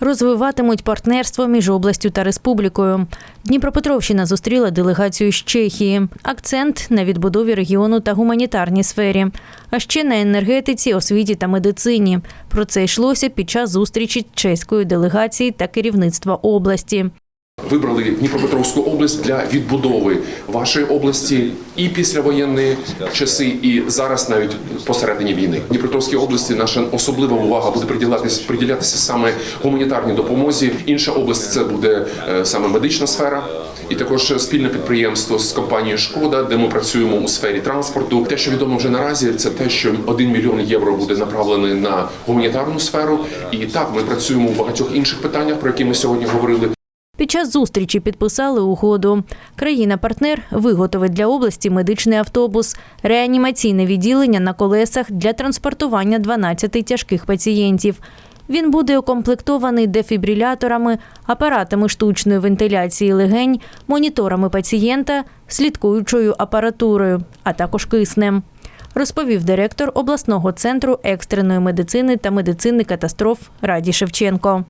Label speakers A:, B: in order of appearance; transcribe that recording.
A: Розвиватимуть партнерство між областю та республікою. Дніпропетровщина зустріла делегацію з Чехії. Акцент на відбудові регіону та гуманітарній сфері, а ще на енергетиці, освіті та медицині. Про це йшлося під час зустрічі чеської делегації та керівництва області.
B: Вибрали Дніпропетровську область для відбудови вашої області і післявоєнні часи, і зараз навіть посередині війни. В Дніпропетровській області наша особлива увага буде приділятися приділятися саме гуманітарній допомозі. Інша область це буде е, саме медична сфера. І також спільне підприємство з компанією Шкода, де ми працюємо у сфері транспорту. Те, що відомо вже наразі, це те, що 1 мільйон євро буде направлений на гуманітарну сферу. І так ми працюємо у багатьох інших питаннях, про які ми сьогодні говорили.
A: Під час зустрічі підписали угоду. Країна-партнер виготовить для області медичний автобус, реанімаційне відділення на колесах для транспортування 12 тяжких пацієнтів. Він буде укомплектований дефібриляторами, апаратами штучної вентиляції легень, моніторами пацієнта, слідкуючою апаратурою, а також киснем. Розповів директор обласного центру екстреної медицини та медицини катастроф Раді Шевченко.